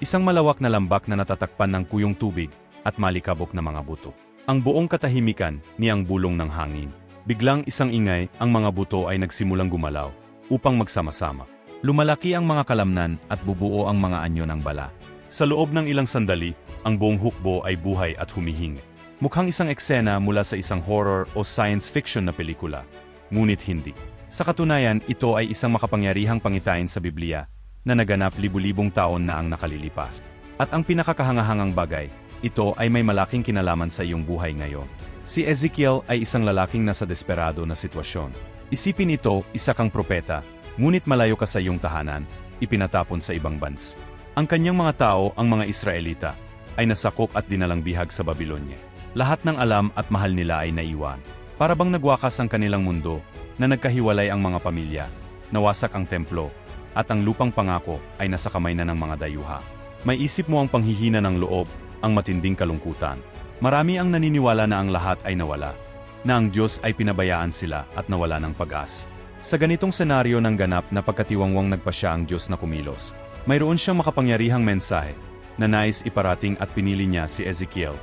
Isang malawak na lambak na natatakpan ng kuyong tubig at malikabok na mga buto. Ang buong katahimikan niyang bulong ng hangin. Biglang isang ingay, ang mga buto ay nagsimulang gumalaw upang magsama-sama. Lumalaki ang mga kalamnan at bubuo ang mga anyo ng bala. Sa loob ng ilang sandali, ang buong hukbo ay buhay at humihingi. Mukhang isang eksena mula sa isang horror o science fiction na pelikula. Ngunit hindi. Sa katunayan, ito ay isang makapangyarihang pangitain sa Biblia na naganap libu-libong taon na ang nakalilipas. At ang pinakakahangahangang bagay, ito ay may malaking kinalaman sa iyong buhay ngayon. Si Ezekiel ay isang lalaking nasa desperado na sitwasyon. Isipin ito, isa kang propeta, ngunit malayo ka sa iyong tahanan, ipinatapon sa ibang bans. Ang kanyang mga tao, ang mga Israelita, ay nasakop at dinalang bihag sa Babylonia. Lahat ng alam at mahal nila ay naiwan. Para bang nagwakas ang kanilang mundo, na nagkahiwalay ang mga pamilya, nawasak ang templo, at ang lupang pangako ay nasa kamay na ng mga dayuha. May isip mo ang panghihina ng loob, ang matinding kalungkutan. Marami ang naniniwala na ang lahat ay nawala, na ang Diyos ay pinabayaan sila at nawala ng pag-as. Sa ganitong senaryo ng ganap na pagkatiwangwang nagpa siya ang Diyos na kumilos, mayroon siyang makapangyarihang mensahe na nais iparating at pinili niya si Ezekiel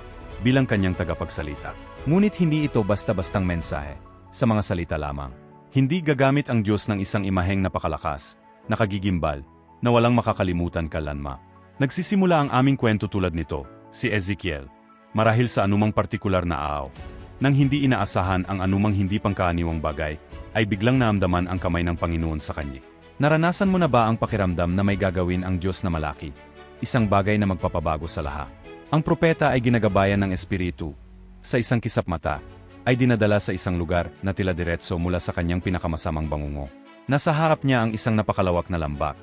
bilang kanyang tagapagsalita. Ngunit hindi ito basta-bastang mensahe, sa mga salita lamang. Hindi gagamit ang Diyos ng isang imaheng napakalakas, nakagigimbal, na walang makakalimutan kalanma. Nagsisimula ang aming kwento tulad nito, si Ezekiel, marahil sa anumang partikular na araw. Nang hindi inaasahan ang anumang hindi pangkaaniwang bagay, ay biglang naamdaman ang kamay ng Panginoon sa kanya. Naranasan mo na ba ang pakiramdam na may gagawin ang Diyos na malaki? Isang bagay na magpapabago sa lahat. Ang propeta ay ginagabayan ng Espiritu. Sa isang kisap mata, ay dinadala sa isang lugar na tila diretso mula sa kanyang pinakamasamang bangungo. Nasa harap niya ang isang napakalawak na lambak.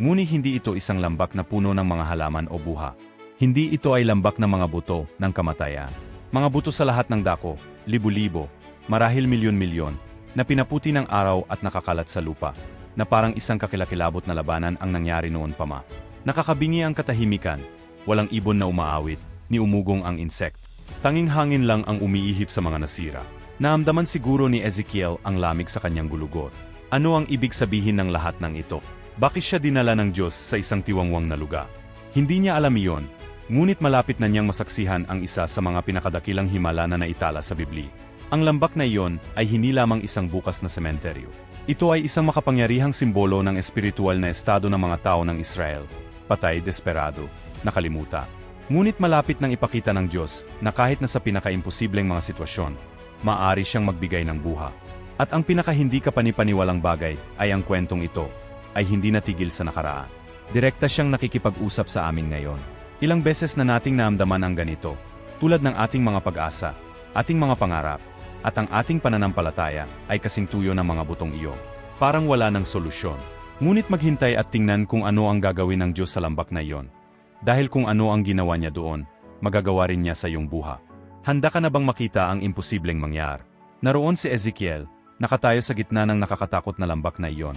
Ngunit hindi ito isang lambak na puno ng mga halaman o buha. Hindi ito ay lambak ng mga buto ng kamatayan. Mga buto sa lahat ng dako, libo-libo, marahil milyon-milyon, na pinaputi ng araw at nakakalat sa lupa, na parang isang kakilakilabot na labanan ang nangyari noon pa ma. Nakakabingi ang katahimikan, walang ibon na umaawit, ni umugong ang insect. Tanging hangin lang ang umiihip sa mga nasira. Naamdaman siguro ni Ezekiel ang lamig sa kanyang gulugot. Ano ang ibig sabihin ng lahat ng ito? Bakit siya dinala ng Diyos sa isang tiwangwang na lugar? Hindi niya alam iyon, ngunit malapit na niyang masaksihan ang isa sa mga pinakadakilang himala na naitala sa Biblia. Ang lambak na iyon ay hindi lamang isang bukas na sementeryo. Ito ay isang makapangyarihang simbolo ng espiritual na estado ng mga tao ng Israel. Patay, desperado, nakalimuta. Ngunit malapit nang ipakita ng Diyos na kahit na sa pinakaimposibleng mga sitwasyon, maaari siyang magbigay ng buha. At ang pinaka hindi kapanipaniwalang bagay ay ang kwentong ito ay hindi natigil sa nakaraan. Direkta siyang nakikipag-usap sa amin ngayon. Ilang beses na nating naamdaman ang ganito, tulad ng ating mga pag-asa, ating mga pangarap, at ang ating pananampalataya ay kasing ng mga butong iyo. Parang wala ng solusyon. Ngunit maghintay at tingnan kung ano ang gagawin ng Diyos sa lambak na iyon. Dahil kung ano ang ginawa niya doon, magagawa rin niya sa iyong buha. Handa ka na bang makita ang imposibleng mangyar? Naroon si Ezekiel, nakatayo sa gitna ng nakakatakot na lambak na iyon,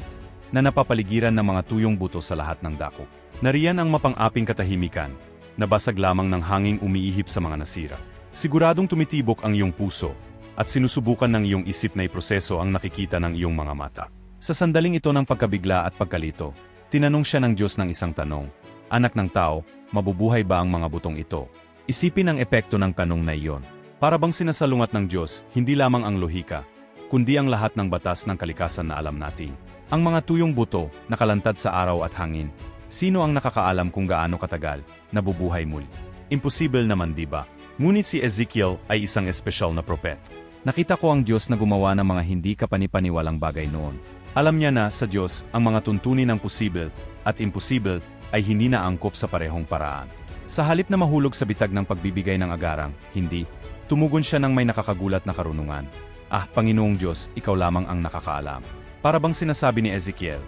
na napapaligiran ng mga tuyong buto sa lahat ng dako. Nariyan ang mapang-aping katahimikan, nabasag lamang ng hanging umiihip sa mga nasira. Siguradong tumitibok ang iyong puso, at sinusubukan ng iyong isip na iproseso ang nakikita ng iyong mga mata. Sa sandaling ito ng pagkabigla at pagkalito, tinanong siya ng Diyos ng isang tanong, Anak ng tao, mabubuhay ba ang mga butong ito? Isipin ang epekto ng kanong na iyon. Para bang sinasalungat ng Diyos, hindi lamang ang lohika, kundi ang lahat ng batas ng kalikasan na alam natin. Ang mga tuyong buto, nakalantad sa araw at hangin. Sino ang nakakaalam kung gaano katagal, nabubuhay muli? Imposible naman di ba? Ngunit si Ezekiel ay isang espesyal na propet. Nakita ko ang Diyos na gumawa ng mga hindi kapanipaniwalang bagay noon. Alam niya na sa Diyos ang mga tuntunin ng posible at imposible ay hindi na angkop sa parehong paraan. Sa halip na mahulog sa bitag ng pagbibigay ng agarang, hindi, tumugon siya ng may nakakagulat na karunungan. Ah, Panginoong Diyos, ikaw lamang ang nakakaalam. Para bang sinasabi ni Ezekiel,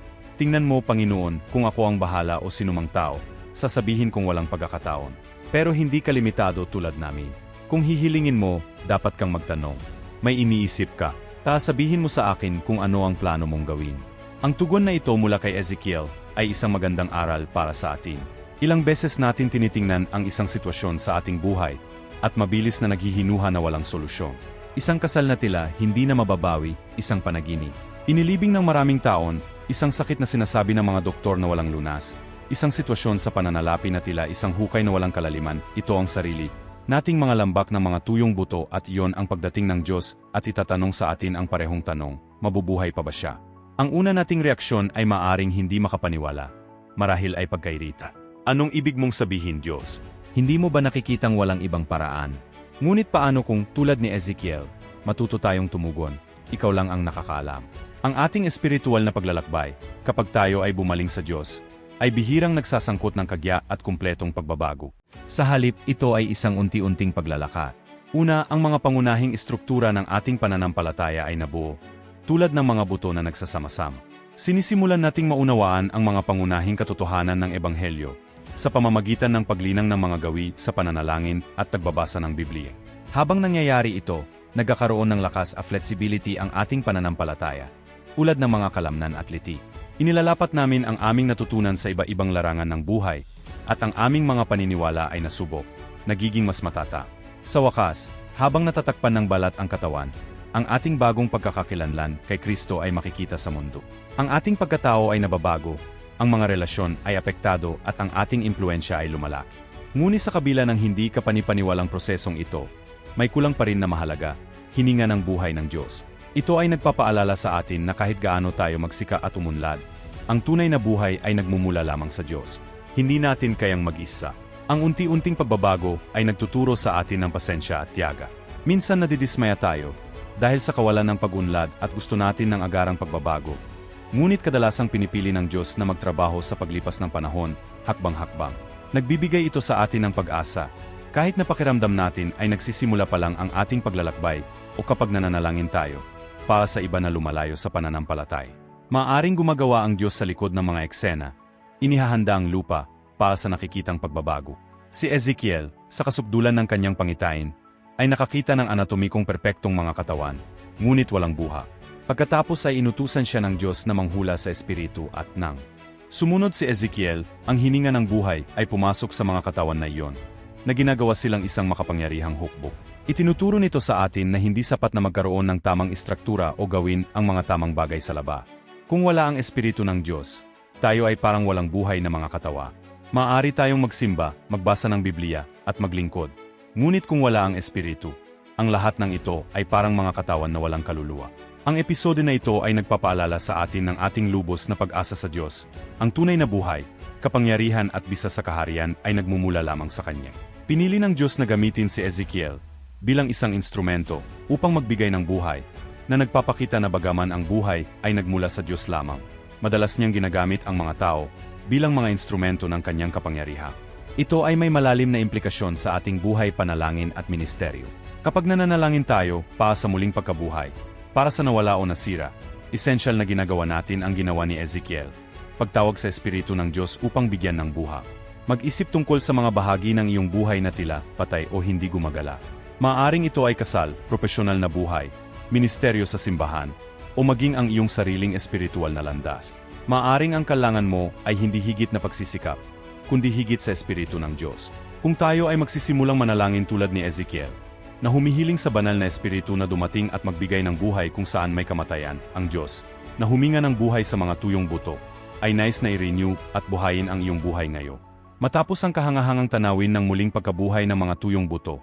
Tingnan mo, Panginoon, kung ako ang bahala o sinumang tao, sasabihin kong walang pagkakataon. Pero hindi ka limitado tulad namin. Kung hihilingin mo, dapat kang magtanong. May iniisip ka. Tasabihin mo sa akin kung ano ang plano mong gawin. Ang tugon na ito mula kay Ezekiel ay isang magandang aral para sa atin. Ilang beses natin tinitingnan ang isang sitwasyon sa ating buhay at mabilis na naghihinuha na walang solusyon. Isang kasal na tila hindi na mababawi, isang panaginip. Inilibing ng maraming taon, isang sakit na sinasabi ng mga doktor na walang lunas. Isang sitwasyon sa pananalapi na tila isang hukay na walang kalaliman, ito ang sarili. Nating mga lambak ng mga tuyong buto at iyon ang pagdating ng Diyos at itatanong sa atin ang parehong tanong, mabubuhay pa ba siya? Ang una nating reaksyon ay maaring hindi makapaniwala. Marahil ay pagkairita. Anong ibig mong sabihin, Diyos? Hindi mo ba nakikitang walang ibang paraan? Ngunit paano kung, tulad ni Ezekiel, matuto tayong tumugon, ikaw lang ang nakakaalam. Ang ating espiritual na paglalakbay, kapag tayo ay bumaling sa Diyos, ay bihirang nagsasangkot ng kagya at kumpletong pagbabago. Sa halip, ito ay isang unti-unting paglalakad. Una, ang mga pangunahing istruktura ng ating pananampalataya ay nabuo, tulad ng mga buto na nagsasama-sama. Sinisimulan nating maunawaan ang mga pangunahing katotohanan ng Ebanghelyo sa pamamagitan ng paglinang ng mga gawi sa pananalangin at tagbabasa ng Biblia. Habang nangyayari ito, nagkakaroon ng lakas at flexibility ang ating pananampalataya, tulad ng mga kalamnan at liti. Inilalapat namin ang aming natutunan sa iba-ibang larangan ng buhay, at ang aming mga paniniwala ay nasubok, nagiging mas matata. Sa wakas, habang natatakpan ng balat ang katawan, ang ating bagong pagkakakilanlan kay Kristo ay makikita sa mundo. Ang ating pagkatao ay nababago, ang mga relasyon ay apektado at ang ating impluensya ay lumalaki. Ngunit sa kabila ng hindi kapanipaniwalang prosesong ito, may kulang pa rin na mahalaga, hininga ng buhay ng Diyos. Ito ay nagpapaalala sa atin na kahit gaano tayo magsika at umunlad, ang tunay na buhay ay nagmumula lamang sa Diyos. Hindi natin kayang mag-isa. Ang unti-unting pagbabago ay nagtuturo sa atin ng pasensya at tiyaga. Minsan nadidismaya tayo, dahil sa kawalan ng pag-unlad at gusto natin ng agarang pagbabago. Ngunit kadalasang pinipili ng Diyos na magtrabaho sa paglipas ng panahon, hakbang-hakbang. Nagbibigay ito sa atin ng pag-asa, kahit na pakiramdam natin ay nagsisimula pa lang ang ating paglalakbay o kapag nananalangin tayo para sa iba na lumalayo sa pananampalatay. Maaring gumagawa ang Diyos sa likod ng mga eksena, inihahanda ang lupa para sa nakikitang pagbabago. Si Ezekiel, sa kasukdulan ng kanyang pangitain, ay nakakita ng anatomikong perpektong mga katawan, ngunit walang buha. Pagkatapos ay inutusan siya ng Diyos na manghula sa espiritu at nang. Sumunod si Ezekiel, ang hininga ng buhay ay pumasok sa mga katawan na iyon, na ginagawa silang isang makapangyarihang hukbo. Itinuturo nito sa atin na hindi sapat na magkaroon ng tamang istruktura o gawin ang mga tamang bagay sa laba. Kung wala ang Espiritu ng Diyos, tayo ay parang walang buhay na mga katawa. Maaari tayong magsimba, magbasa ng Biblia, at maglingkod. Ngunit kung wala ang Espiritu, ang lahat ng ito ay parang mga katawan na walang kaluluwa. Ang episode na ito ay nagpapaalala sa atin ng ating lubos na pag-asa sa Diyos. Ang tunay na buhay, kapangyarihan at bisa sa kaharian ay nagmumula lamang sa Kanya. Pinili ng Diyos na gamitin si Ezekiel bilang isang instrumento upang magbigay ng buhay, na nagpapakita na bagaman ang buhay ay nagmula sa Diyos lamang. Madalas niyang ginagamit ang mga tao bilang mga instrumento ng kanyang kapangyarihan. Ito ay may malalim na implikasyon sa ating buhay panalangin at ministeryo. Kapag nananalangin tayo para sa muling pagkabuhay, para sa nawala o nasira, essential na ginagawa natin ang ginawa ni Ezekiel, pagtawag sa Espiritu ng Diyos upang bigyan ng buha. Mag-isip tungkol sa mga bahagi ng iyong buhay na tila, patay o hindi gumagala. Maaring ito ay kasal, profesional na buhay, ministeryo sa simbahan, o maging ang iyong sariling espiritual na landas. Maaring ang kalangan mo ay hindi higit na pagsisikap, kundi higit sa espiritu ng Diyos. Kung tayo ay magsisimulang manalangin tulad ni Ezekiel, na humihiling sa banal na espiritu na dumating at magbigay ng buhay kung saan may kamatayan, ang Diyos, na huminga ng buhay sa mga tuyong buto, ay nais na i-renew at buhayin ang iyong buhay ngayon. Matapos ang kahangahangang tanawin ng muling pagkabuhay ng mga tuyong buto,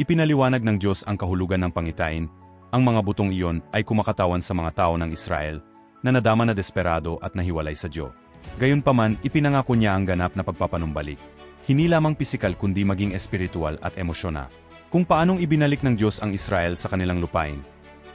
Ipinaliwanag ng Diyos ang kahulugan ng pangitain. Ang mga butong iyon ay kumakatawan sa mga tao ng Israel na nadama na desperado at nahiwalay sa Diyo. Gayunpaman, ipinangako niya ang ganap na pagpapanumbalik. Hindi lamang pisikal kundi maging espiritual at emosyonal. Kung paanong ibinalik ng Diyos ang Israel sa kanilang lupain,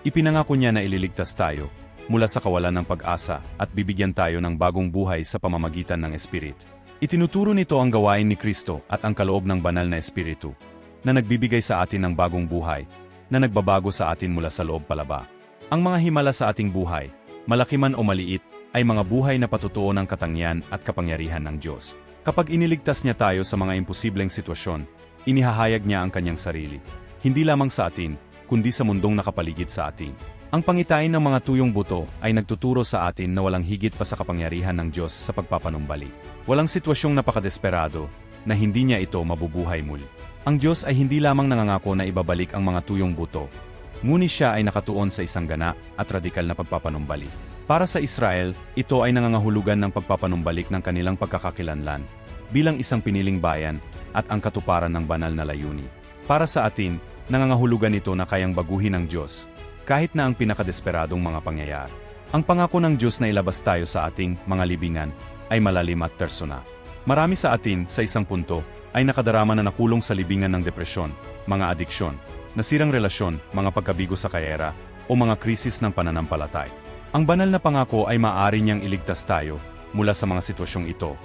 ipinangako niya na ililigtas tayo mula sa kawalan ng pag-asa at bibigyan tayo ng bagong buhay sa pamamagitan ng Espirit. Itinuturo nito ang gawain ni Kristo at ang kaloob ng banal na Espiritu na nagbibigay sa atin ng bagong buhay, na nagbabago sa atin mula sa loob palaba. Ang mga himala sa ating buhay, malaki man o maliit, ay mga buhay na patutuo ng katangian at kapangyarihan ng Diyos. Kapag iniligtas niya tayo sa mga imposibleng sitwasyon, inihahayag niya ang kanyang sarili. Hindi lamang sa atin, kundi sa mundong nakapaligid sa atin. Ang pangitain ng mga tuyong buto ay nagtuturo sa atin na walang higit pa sa kapangyarihan ng Diyos sa pagpapanumbalik. Walang sitwasyong napakadesperado na hindi niya ito mabubuhay muli. Ang Diyos ay hindi lamang nangangako na ibabalik ang mga tuyong buto, ngunit siya ay nakatuon sa isang gana at radikal na pagpapanumbalik. Para sa Israel, ito ay nangangahulugan ng pagpapanumbalik ng kanilang pagkakakilanlan bilang isang piniling bayan at ang katuparan ng banal na layuni. Para sa atin, nangangahulugan ito na kayang baguhin ng Diyos, kahit na ang pinakadesperadong mga pangyayari. Ang pangako ng Diyos na ilabas tayo sa ating mga libingan ay malalim at persona. Marami sa atin, sa isang punto, ay nakadarama na nakulong sa libingan ng depresyon, mga adiksyon, nasirang relasyon, mga pagkabigo sa kayera, o mga krisis ng pananampalatay. Ang banal na pangako ay maaari niyang iligtas tayo mula sa mga sitwasyong ito.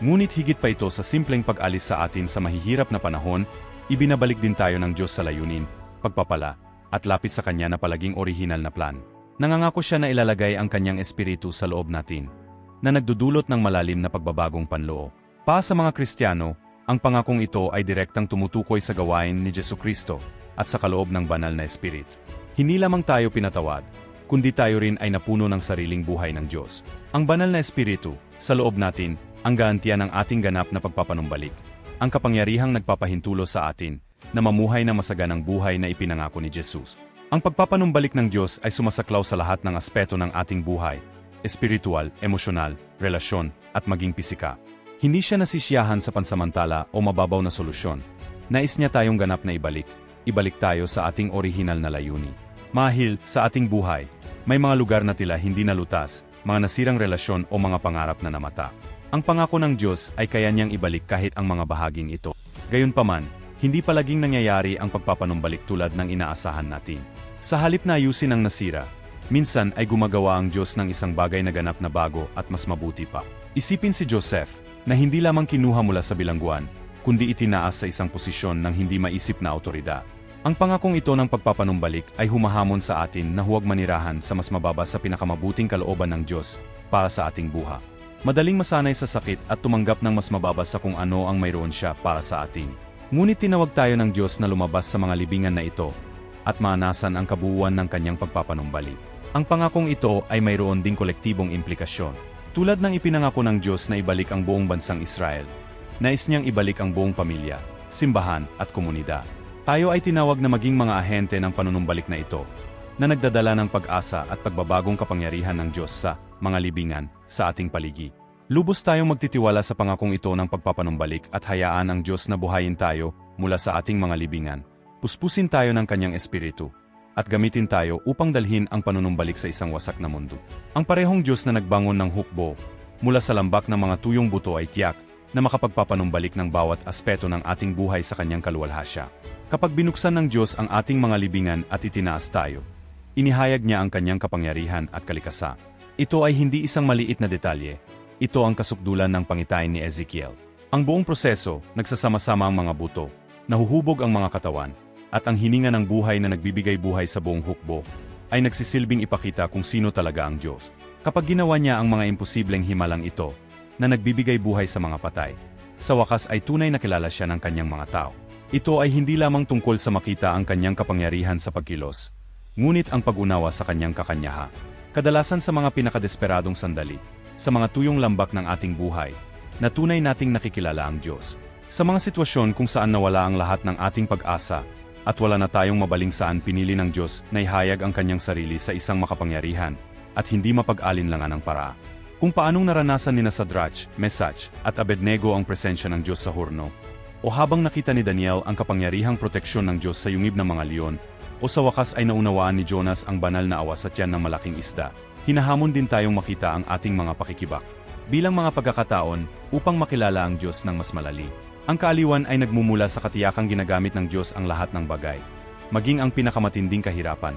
Ngunit higit pa ito sa simpleng pag-alis sa atin sa mahihirap na panahon, ibinabalik din tayo ng Diyos sa layunin, pagpapala, at lapit sa Kanya na palaging orihinal na plan. Nangangako siya na ilalagay ang Kanyang Espiritu sa loob natin, na nagdudulot ng malalim na pagbabagong panloob. Pa sa mga Kristiyano, ang pangakong ito ay direktang tumutukoy sa gawain ni Jesu Kristo at sa kaloob ng banal na Espiritu. Hindi lamang tayo pinatawad, kundi tayo rin ay napuno ng sariling buhay ng Diyos. Ang banal na Espiritu, sa loob natin, ang garantiya ng ating ganap na pagpapanumbalik. Ang kapangyarihang nagpapahintulo sa atin, na mamuhay na masaganang buhay na ipinangako ni Jesus. Ang pagpapanumbalik ng Diyos ay sumasaklaw sa lahat ng aspeto ng ating buhay, espiritual, emosyonal, relasyon, at maging pisika. Hindi siya nasisiyahan sa pansamantala o mababaw na solusyon. Nais niya tayong ganap na ibalik, ibalik tayo sa ating orihinal na layuni. Mahil, sa ating buhay, may mga lugar na tila hindi nalutas, mga nasirang relasyon o mga pangarap na namata. Ang pangako ng Diyos ay kaya niyang ibalik kahit ang mga bahaging ito. Gayunpaman, hindi palaging nangyayari ang pagpapanumbalik tulad ng inaasahan natin. Sa halip na ayusin ang nasira, minsan ay gumagawa ang Diyos ng isang bagay na ganap na bago at mas mabuti pa. Isipin si Joseph, na hindi lamang kinuha mula sa bilangguan, kundi itinaas sa isang posisyon ng hindi maisip na autoridad. Ang pangakong ito ng pagpapanumbalik ay humahamon sa atin na huwag manirahan sa mas mababa sa pinakamabuting kalooban ng Diyos para sa ating buha. Madaling masanay sa sakit at tumanggap ng mas mababa sa kung ano ang mayroon siya para sa atin. Ngunit tinawag tayo ng Diyos na lumabas sa mga libingan na ito at maanasan ang kabuuan ng kanyang pagpapanumbalik. Ang pangakong ito ay mayroon ding kolektibong implikasyon. Tulad ng ipinangako ng Diyos na ibalik ang buong bansang Israel, nais niyang ibalik ang buong pamilya, simbahan at komunidad. Tayo ay tinawag na maging mga ahente ng panunumbalik na ito, na nagdadala ng pag-asa at pagbabagong kapangyarihan ng Diyos sa mga libingan sa ating paligid. Lubos tayong magtitiwala sa pangakong ito ng pagpapanumbalik at hayaan ang Diyos na buhayin tayo mula sa ating mga libingan. Puspusin tayo ng kanyang espiritu at gamitin tayo upang dalhin ang panunumbalik sa isang wasak na mundo. Ang parehong Diyos na nagbangon ng hukbo mula sa lambak ng mga tuyong buto ay tiyak na makapagpapanumbalik ng bawat aspeto ng ating buhay sa kanyang kaluwalhasya. Kapag binuksan ng Diyos ang ating mga libingan at itinaas tayo, inihayag niya ang kanyang kapangyarihan at kalikasa. Ito ay hindi isang maliit na detalye, ito ang kasukdulan ng pangitain ni Ezekiel. Ang buong proseso, nagsasama-sama ang mga buto, nahuhubog ang mga katawan, at ang hininga ng buhay na nagbibigay buhay sa buong hukbo, ay nagsisilbing ipakita kung sino talaga ang Diyos. Kapag ginawa niya ang mga imposibleng himalang ito, na nagbibigay buhay sa mga patay, sa wakas ay tunay na kilala siya ng kanyang mga tao. Ito ay hindi lamang tungkol sa makita ang kanyang kapangyarihan sa pagkilos, ngunit ang pag-unawa sa kanyang kakanyaha. Kadalasan sa mga pinakadesperadong sandali, sa mga tuyong lambak ng ating buhay, na tunay nating nakikilala ang Diyos. Sa mga sitwasyon kung saan nawala ang lahat ng ating pag-asa, at wala na tayong mabaling saan pinili ng Diyos na ihayag ang kanyang sarili sa isang makapangyarihan, at hindi mapag-alinlangan ng para. Kung paanong naranasan ni Sadrach, Mesach, at Abednego ang presensya ng Diyos sa hurno, o habang nakita ni Daniel ang kapangyarihang proteksyon ng Diyos sa yungib ng mga leon, o sa wakas ay naunawaan ni Jonas ang banal na awa sa tiyan ng malaking isda, hinahamon din tayong makita ang ating mga pakikibak. Bilang mga pagkakataon, upang makilala ang Diyos ng mas malali. Ang kaaliwan ay nagmumula sa katiyakang ginagamit ng Diyos ang lahat ng bagay, maging ang pinakamatinding kahirapan,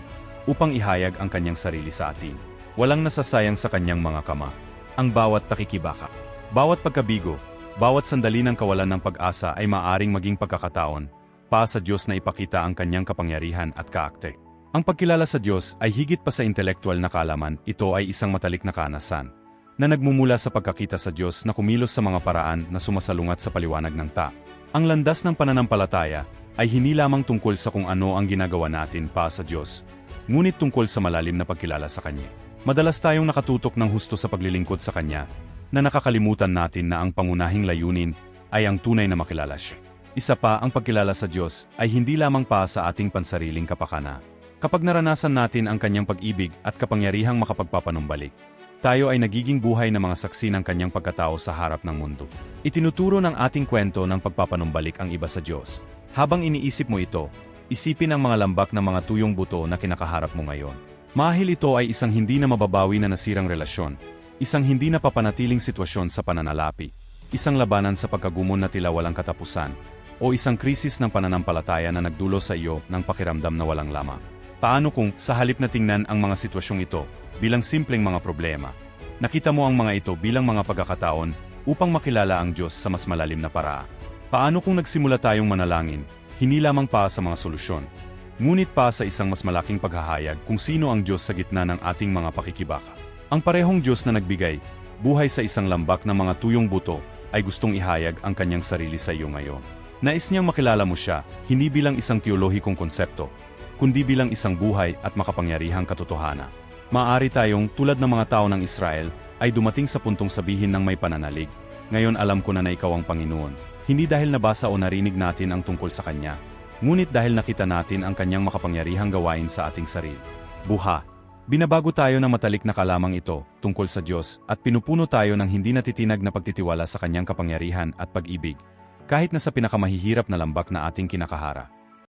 upang ihayag ang kanyang sarili sa atin. Walang nasasayang sa kanyang mga kama. Ang bawat pakikibaka. Bawat pagkabigo, bawat sandali ng kawalan ng pag-asa ay maaring maging pagkakataon, pa sa Diyos na ipakita ang kanyang kapangyarihan at kaakte. Ang pagkilala sa Diyos ay higit pa sa intelektual na kalaman, ito ay isang matalik na kaanasan, na nagmumula sa pagkakita sa Diyos na kumilos sa mga paraan na sumasalungat sa paliwanag ng ta. Ang landas ng pananampalataya ay hindi lamang tungkol sa kung ano ang ginagawa natin pa sa Diyos, ngunit tungkol sa malalim na pagkilala sa Kanya. Madalas tayong nakatutok ng husto sa paglilingkod sa Kanya, na nakakalimutan natin na ang pangunahing layunin ay ang tunay na makilala siya. Isa pa ang pagkilala sa Diyos ay hindi lamang pa sa ating pansariling kapakana. Kapag naranasan natin ang kanyang pag-ibig at kapangyarihang makapagpapanumbalik, tayo ay nagiging buhay na mga saksi ng kanyang pagkatao sa harap ng mundo. Itinuturo ng ating kwento ng pagpapanumbalik ang iba sa Diyos. Habang iniisip mo ito, isipin ang mga lambak ng mga tuyong buto na kinakaharap mo ngayon. Mahil ito ay isang hindi na mababawi na nasirang relasyon, isang hindi na papanatiling sitwasyon sa pananalapi, isang labanan sa pagkagumon na tila walang katapusan, o isang krisis ng pananampalataya na nagdulo sa iyo ng pakiramdam na walang lama. Paano kung sa halip na tingnan ang mga sitwasyong ito bilang simpleng mga problema, nakita mo ang mga ito bilang mga pagkakataon upang makilala ang Diyos sa mas malalim na paraan? Paano kung nagsimula tayong manalangin, hindi lamang pa sa mga solusyon, ngunit pa sa isang mas malaking paghahayag kung sino ang Diyos sa gitna ng ating mga pakikibaka? Ang parehong Diyos na nagbigay, buhay sa isang lambak ng mga tuyong buto, ay gustong ihayag ang kanyang sarili sa iyo ngayon. Nais niyang makilala mo siya, hindi bilang isang teolohikong konsepto, kundi bilang isang buhay at makapangyarihang katotohanan. Maaari tayong, tulad ng mga tao ng Israel, ay dumating sa puntong sabihin ng may pananalig, ngayon alam ko na na ikaw ang Panginoon. Hindi dahil nabasa o narinig natin ang tungkol sa Kanya, ngunit dahil nakita natin ang Kanyang makapangyarihang gawain sa ating sarili. Buha. Binabago tayo ng matalik na kalamang ito tungkol sa Diyos at pinupuno tayo ng hindi natitinag na pagtitiwala sa Kanyang kapangyarihan at pag-ibig, kahit na sa pinakamahihirap na lambak na ating kinakahara.